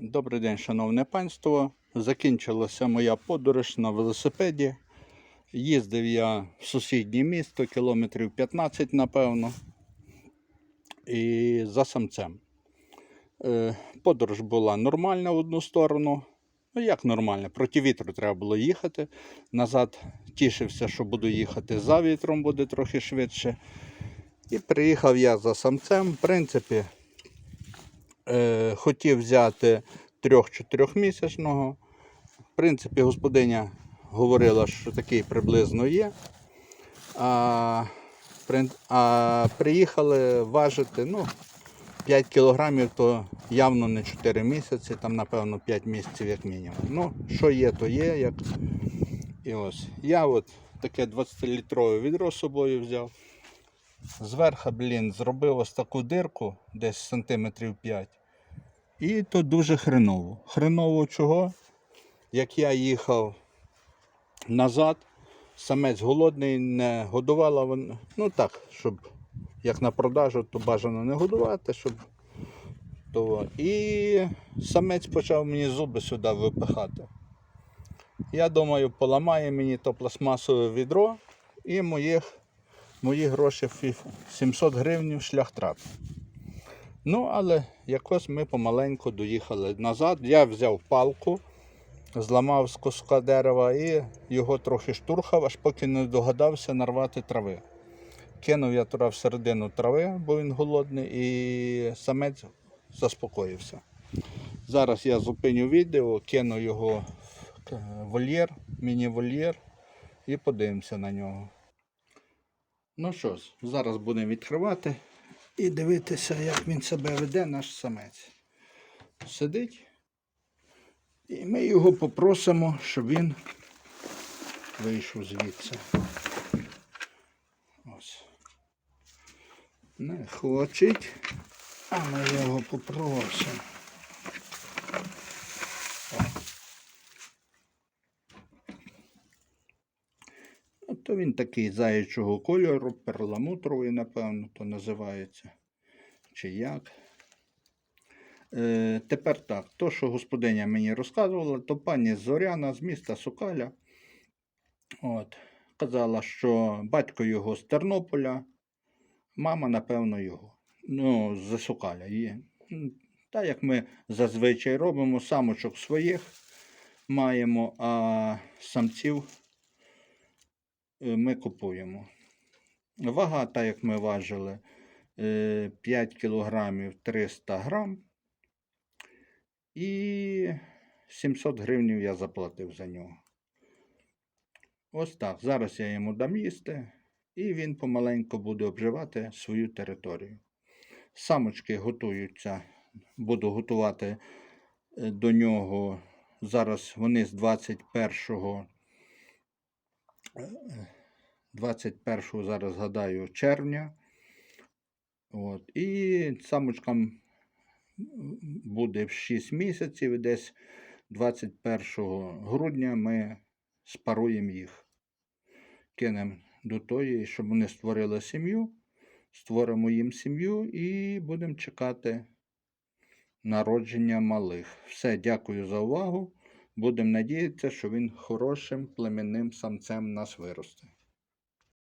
Добрий день, шановне панство. Закінчилася моя подорож на велосипеді. Їздив я в сусіднє місто, кілометрів 15, напевно, і за самцем. Е, Подорож була нормальна в одну сторону. Ну, як нормальна, проти вітру треба було їхати. Назад тішився, що буду їхати за вітром, буде трохи швидше. І приїхав я за самцем. В принципі, е, хотів взяти 3-4 місячного. В принципі, господиня говорила, що такий приблизно є. А, а приїхали важити ну, 5 кілограмів, то явно не 4 місяці, там, напевно, 5 місяців як мінімум. Ну, що є, то є. Як... І ось. Я от таке 20-літрове відро з собою взяв. Зверху, блін, зробив ось таку дирку, десь сантиметрів 5. І то дуже хреново. Хреново чого? Як я їхав назад, самець голодний, не годувала. Ну так, щоб як на продажу, то бажано не годувати, щоб. То... І самець почав мені зуби сюди випихати. Я думаю, поламає мені то пластмасове відро і моїх, мої гроші 700 гривень шлях трап. Ну, але якось ми помаленьку доїхали назад. Я взяв палку, зламав з куска дерева і його трохи штурхав, аж поки не догадався нарвати трави. Кинув я туди всередину трави, бо він голодний, і самець заспокоївся. Зараз я зупиню відео, кину його в е, вольєр, міні-вольєр і подивимося на нього. Ну що ж, зараз будемо відкривати і дивитися, як він себе веде, наш самець. Сидить. І ми його попросимо, щоб він вийшов звідси. Ось. Не хочеть, а ми його попросимо. То він такий заячого кольору, перламутровий, напевно, то називається. Чи як. Е, тепер так, то, що господиня мені розказувала, то пані Зоряна з міста Сокаля. От, казала, що батько його з Тернополя, мама, напевно, його. Ну, з Сокаля є. Та як ми зазвичай робимо, самочок своїх маємо, а самців ми купуємо. Вага, так як ми важили, е, 5 кілограмів 300 грам. І 700 гривень я заплатив за нього. Ось так. Зараз я йому дам їсти, і він помаленьку буде обживати свою територію. Самочки готуються, буду готувати е, до нього. Зараз вони з 21 е, 21 зараз гадаю червня. От. І самочкам буде в 6 місяців, і десь 21 грудня ми спаруємо їх. Кинемо до тої, щоб вони створили сім'ю, створимо їм сім'ю і будемо чекати народження малих. Все, дякую за увагу. Будемо надіятися, що він хорошим племінним самцем нас виросте.